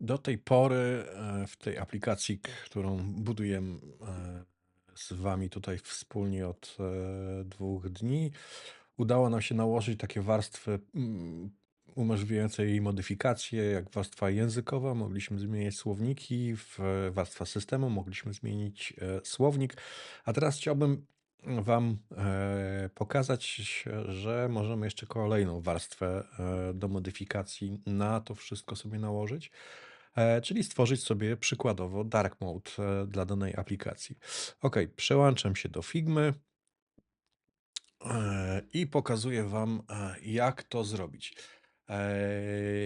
Do tej pory, e, w tej aplikacji, którą buduję, e, z wami tutaj wspólnie od, e, 2 dni, udało nam się nałożyć takie warstwy, mm, umożliwiające jej modyfikacje, jak warstwa językowa, mogliśmy zmieniać słowniki, w warstwa systemu mogliśmy zmienić, słownik. A teraz chciałbym wam, pokazać, że możemy jeszcze kolejną warstwę, do modyfikacji na to wszystko sobie nałożyć. E, czyli stworzyć sobie przykładowo dark mode e, dla danej aplikacji. Ok, przełączam się do Figmy e, i pokazuję Wam, jak to zrobić.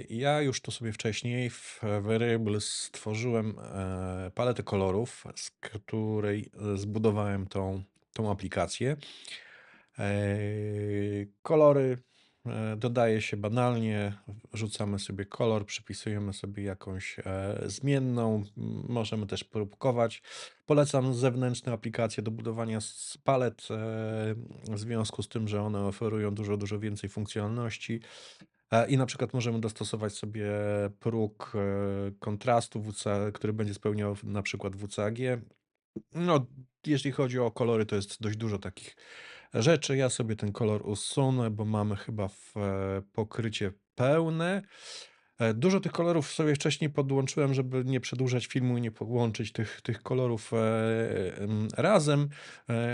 Ja już to sobie wcześniej w Variables stworzyłem paletę kolorów, z której zbudowałem tą, tą aplikację. Kolory dodaje się banalnie, rzucamy sobie kolor, przypisujemy sobie jakąś e, zmienną, możemy też próbkować. Polecam zewnętrzne aplikacje do budowania z palet, e, w związku z tym, że one oferują dużo, dużo więcej funkcjonalności. I na przykład możemy dostosować sobie próg kontrastu, WC, który będzie spełniał na przykład WCAG. No, jeśli chodzi o kolory, to jest dość dużo takich rzeczy. Ja sobie ten kolor usunę, bo mamy chyba w e, pokrycie pełne. E, dużo tych kolorów sobie wcześniej podłączyłem, żeby nie przedłużać filmu i nie połączyć tych, tych kolorów e, razem.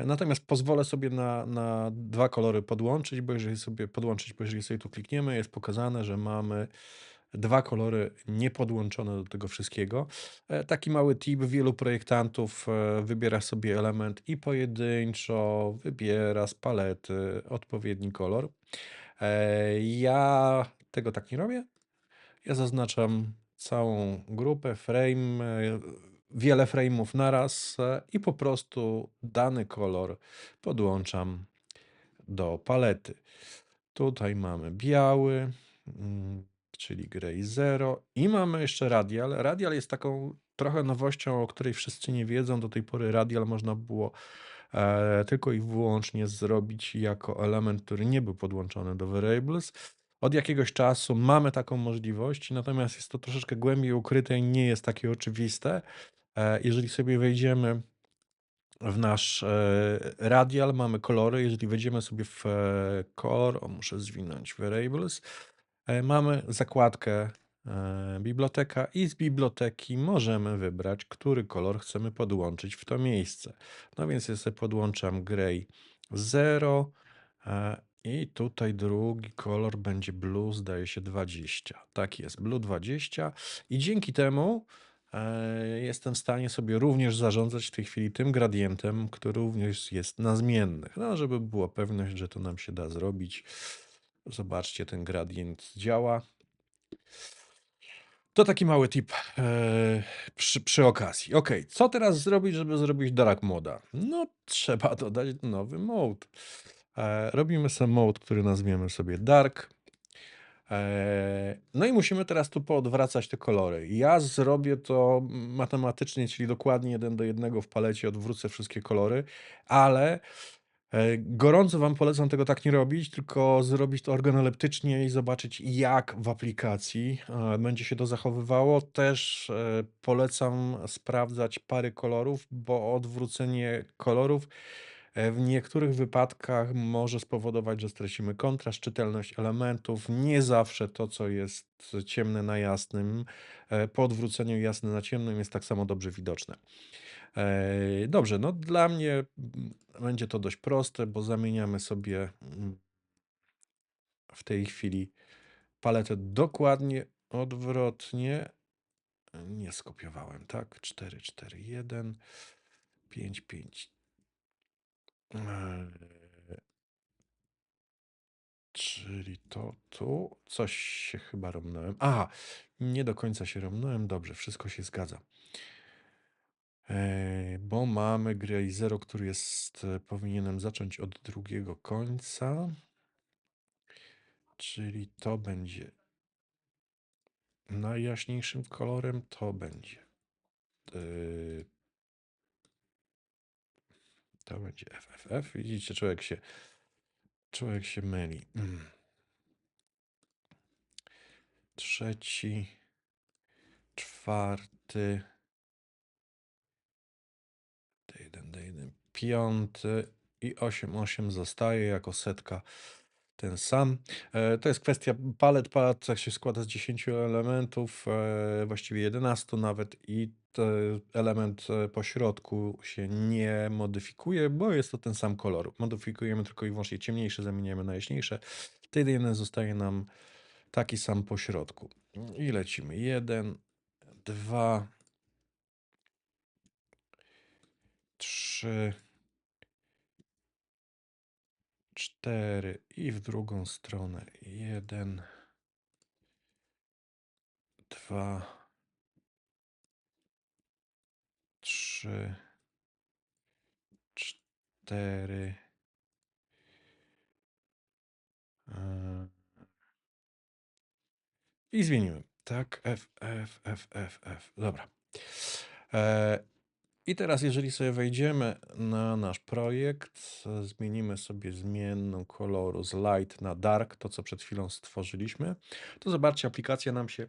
Natomiast pozwolę sobie na, na dwa kolory podłączyć, bo jeżeli sobie podłączyć, bo jeżeli sobie tu klikniemy, jest pokazane, że mamy dwa kolory niepodłączone do tego wszystkiego. E, taki mały tip, wielu projektantów e, wybiera sobie element i pojedynczo wybiera z palety odpowiedni kolor. E, ja tego tak nie robię. Ja zaznaczam całą grupę, frame, wiele frame'ów naraz i po prostu dany kolor podłączam do palety. Tutaj mamy biały, mm, czyli Grey Zero i mamy jeszcze Radial. Radial jest taką trochę nowością, o której wszyscy nie wiedzą. Do tej pory Radial można było e, tylko i wyłącznie zrobić jako element, który nie był podłączony do Variables. Od jakiegoś czasu mamy taką możliwość, natomiast jest to troszeczkę głębiej ukryte i nie jest takie oczywiste. E, jeżeli sobie wejdziemy w nasz e, radial, mamy kolory. Jeżeli wejdziemy sobie w e, o muszę zwinąć Variables, mamy zakładkę e, biblioteka i z biblioteki możemy wybrać, który kolor chcemy podłączyć w to miejsce. No więc ja sobie podłączam Gray 0 e, i tutaj drugi kolor będzie blue, zdaje się 20. Tak jest, blue 20 i dzięki temu jestem w stanie sobie również zarządzać w tej chwili tym gradientem, który również jest na zmiennych. No, żeby była pewność, że to nam się da zrobić. Zobaczcie, ten gradient działa. To taki mały tip e, przy, przy okazji. Ok, co teraz zrobić, żeby zrobić dark moda? No, trzeba dodać nowy mode. E, robimy sobie mode, który nazwiemy sobie dark. E, no i musimy teraz tu poodwracać te kolory. Ja zrobię to matematycznie, czyli dokładnie jeden do jednego w palecie odwrócę wszystkie kolory, ale gorąco Wam polecam tego tak nie robić, tylko zrobić to organoleptycznie i zobaczyć, jak w aplikacji e, będzie się to zachowywało. Też e, polecam sprawdzać pary kolorów, bo odwrócenie kolorów w niektórych wypadkach może spowodować, że stracimy kontrast, czytelność elementów. Nie zawsze to, co jest ciemne na jasnym, po odwróceniu jasne na ciemnym jest tak samo dobrze widoczne. Dobrze, no dla mnie będzie to dość proste, bo zamieniamy sobie mm, w tej chwili paletę dokładnie odwrotnie. Nie skopiowałem, tak? 4, 4, 1, 5, 5. Czyli to tu. Coś się chyba romnąłem. Aha, nie do końca się romnąłem. Dobrze, wszystko się zgadza. E, bo mamy grę Zero, który jest, e, powinienem zacząć od drugiego końca. Czyli to będzie najjaśniejszym kolorem, to będzie. To będzie FFF. Widzicie, człowiek się, człowiek się myli. Trzeci, czwarty czwarty, D1, D1, piąty i 8, 8 zostaje jako setka ten sam. E, To jest kwestia palet. Palet się składa z 10 elementów, e, właściwie 11 nawet i element e, po środku się nie modyfikuje, bo jest to ten sam kolor. Modyfikujemy tylko i wyłącznie ciemniejsze, zamieniamy na jaśniejsze. Ten jeden zostaje nam taki sam po środku. I lecimy. Jeden, dwa, trzy, cztery i w drugą stronę. Jeden, dwa, trzy, cztery. e, I zmienimy. Tak, F, F, F, F, F. Dobra. E, I teraz, jeżeli sobie wejdziemy na nasz projekt, zmienimy sobie zmienną koloru z light na dark, to co przed chwilą stworzyliśmy, to zobaczcie, aplikacja nam się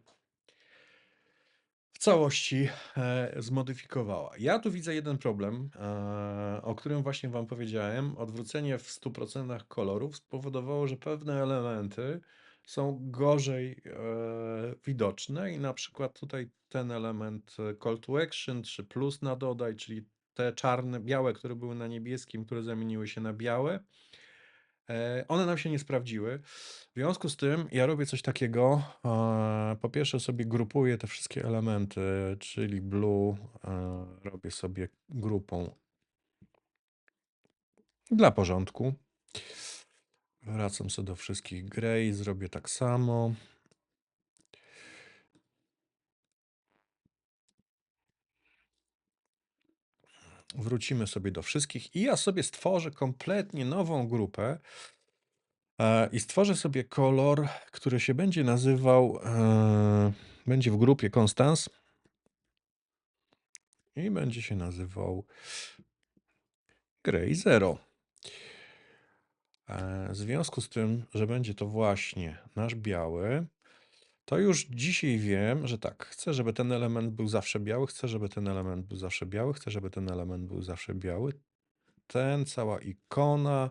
w całości e, zmodyfikowała. Ja tu widzę jeden problem, e, o którym właśnie Wam powiedziałem. Odwrócenie w 100% kolorów spowodowało, że pewne elementy są gorzej e, widoczne i na przykład tutaj ten element call to action czy plus na dodaj, czyli te czarne, białe, które były na niebieskim, które zamieniły się na białe, one nam się nie sprawdziły. W związku z tym ja robię coś takiego. e, Po pierwsze sobie grupuję te wszystkie elementy, czyli blue e, robię sobie grupą dla porządku. Wracam sobie do wszystkich grey, zrobię tak samo. Wrócimy sobie do wszystkich i ja sobie stworzę kompletnie nową grupę e, i stworzę sobie kolor, który się będzie nazywał, e, będzie w grupie Constance i będzie się nazywał Grey Zero. E, W związku z tym, że będzie to właśnie nasz biały, to już dzisiaj wiem, że tak, chcę, żeby ten element był zawsze biały, chcę, żeby ten element był zawsze biały, chcę, żeby ten element był zawsze biały. Ten, cała ikona.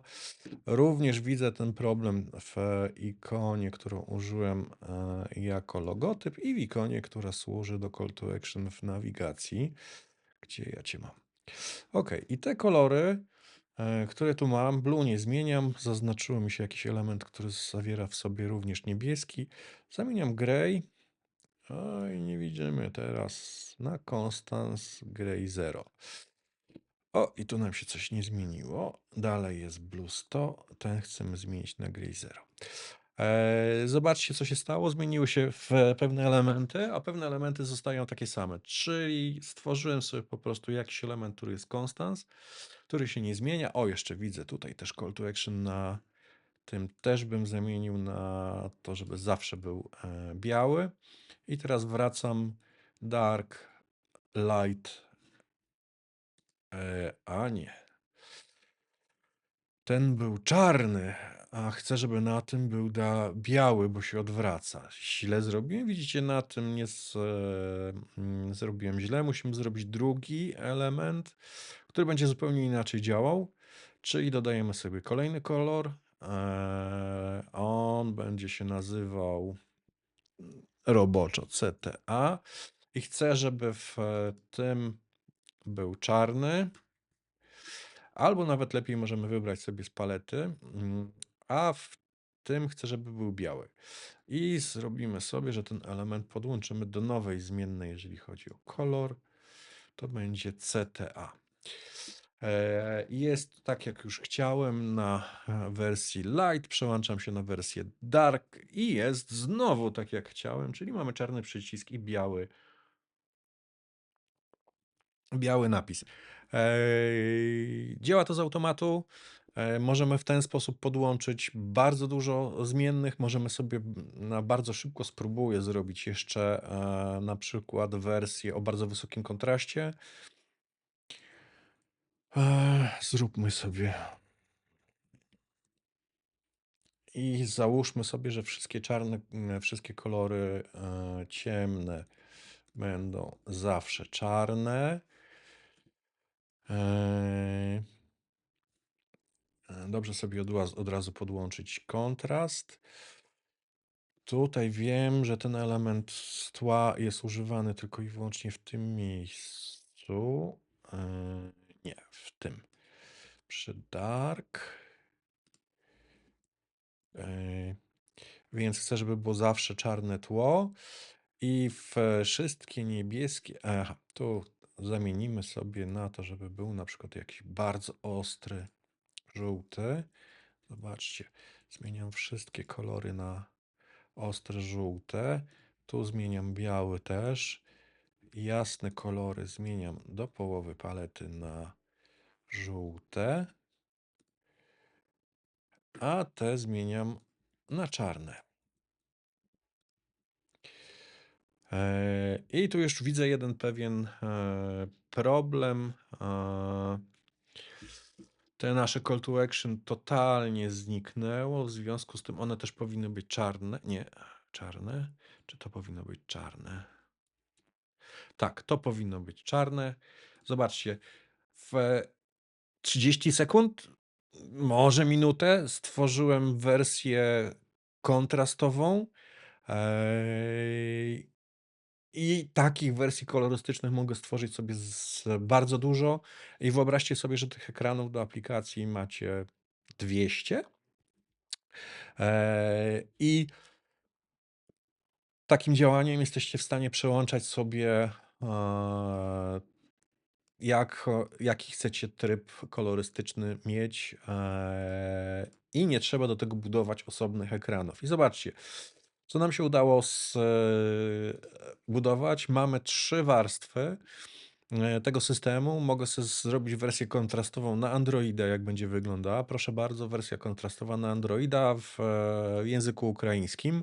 Również widzę ten problem w ikonie, którą użyłem e, jako logotyp i w ikonie, która służy do call to action w nawigacji. Gdzie ja cię mam? Ok, i te kolory, które tu mam, blue nie zmieniam. Zaznaczyło mi się jakiś element, który zawiera w sobie również niebieski. Zamieniam grey. Oj, nie widzimy teraz na Constance Grey 0. O, i tu nam się coś nie zmieniło. Dalej jest blue 100. Ten chcemy zmienić na Grey 0. E, Zobaczcie, co się stało. Zmieniły się pewne elementy, a pewne elementy zostają takie same. Czyli stworzyłem sobie po prostu jakiś element, który jest constance, który się nie zmienia. O, jeszcze widzę tutaj też call to action na tym też bym zamienił na to, żeby zawsze był e, biały. I teraz wracam dark, light, e, a nie. Ten był czarny, a chcę, żeby na tym był da biały, bo się odwraca. Źle zrobiłem. Widzicie, na tym nie z, e, mm, zrobiłem źle. Musimy zrobić drugi element, który będzie zupełnie inaczej działał. Czyli dodajemy sobie kolejny kolor. E, on będzie się nazywał roboczo CTA i chcę, żeby w tym był czarny. Albo nawet lepiej możemy wybrać sobie z palety, a w tym chcę, żeby był biały. I zrobimy sobie, że ten element podłączymy do nowej zmiennej, jeżeli chodzi o kolor. To będzie CTA. E, Jest tak, jak już chciałem, na e, wersji light, przełączam się na wersję dark i jest znowu tak, jak chciałem, czyli mamy czarny przycisk i biały, biały napis. Działa to z automatu. E, Możemy w ten sposób podłączyć bardzo dużo zmiennych. Możemy sobie na bardzo szybko spróbuję zrobić jeszcze na przykład wersję o bardzo wysokim kontraście. Eee, Zróbmy sobie. I załóżmy sobie, że wszystkie czarne, wszystkie kolory e, ciemne będą zawsze czarne. Eee, Dobrze sobie od, od razu podłączyć kontrast. Tutaj wiem, że ten element tła jest używany tylko i wyłącznie w tym miejscu. Nie, w tym. Przy dark. Eee, Więc chcę, żeby było zawsze czarne tło. I wszystkie niebieskie. Aha, tu zamienimy sobie na to, żeby był na przykład jakiś bardzo ostry żółty. Zobaczcie, zmieniam wszystkie kolory na ostre żółte. Tu zmieniam biały też. Jasne kolory zmieniam do połowy palety na żółte. A te zmieniam na czarne. Eee, I tu już widzę jeden pewien e, problem. E, Te nasze call to action totalnie zniknęło, w związku z tym one też powinny być czarne. Nie, czarne. Czy to powinno być czarne? Tak, to powinno być czarne. Zobaczcie, w 30 sekund, może minutę, stworzyłem wersję kontrastową. Eee, I takich wersji kolorystycznych mogę stworzyć sobie bardzo dużo. I wyobraźcie sobie, że tych ekranów do aplikacji macie 200. Eee, I takim działaniem jesteście w stanie przełączać sobie, jak, jaki chcecie tryb kolorystyczny mieć. e, I nie trzeba do tego budować osobnych ekranów. I zobaczcie, co nam się udało zbudować. Mamy trzy warstwy tego systemu. Mogę sobie zrobić wersję kontrastową na Androida, jak będzie wyglądała. Proszę bardzo, wersja kontrastowa na Androida w języku ukraińskim,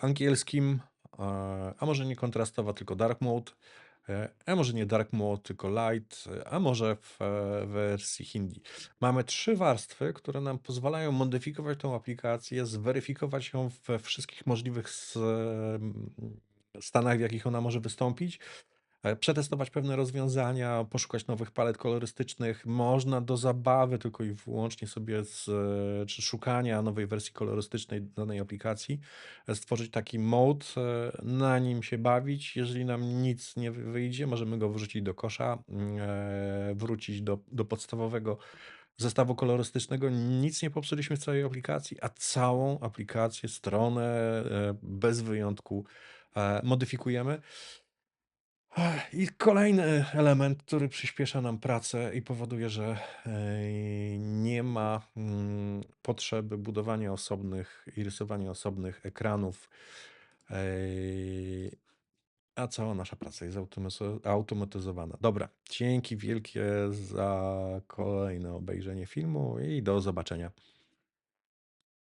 angielskim, a może nie kontrastowa, tylko dark mode, e, a może nie dark mode, tylko light, e, a może w e, wersji hindi. Mamy trzy warstwy, które nam pozwalają modyfikować tą aplikację, zweryfikować ją we wszystkich możliwych stanach, w jakich ona może wystąpić, e, przetestować pewne rozwiązania, poszukać nowych palet kolorystycznych. Można do zabawy tylko i wyłącznie sobie z, e, czy szukania nowej wersji kolorystycznej danej aplikacji, e, stworzyć taki mode, e, na nim się bawić. Jeżeli nam nic nie wy- wyjdzie, możemy go wrzucić do kosza, mm, e, wrócić do, do podstawowego zestawu kolorystycznego. Nic nie popsuliśmy w całej aplikacji, a całą aplikację, stronę e, bez wyjątku e, modyfikujemy. I kolejny element, który przyspiesza nam pracę i powoduje, że e, nie ma mm, potrzeby budowania osobnych i rysowania osobnych ekranów, e, a cała nasza praca jest automatyzo- automatyzowana. Dobra, dzięki wielkie za kolejne obejrzenie filmu i do zobaczenia.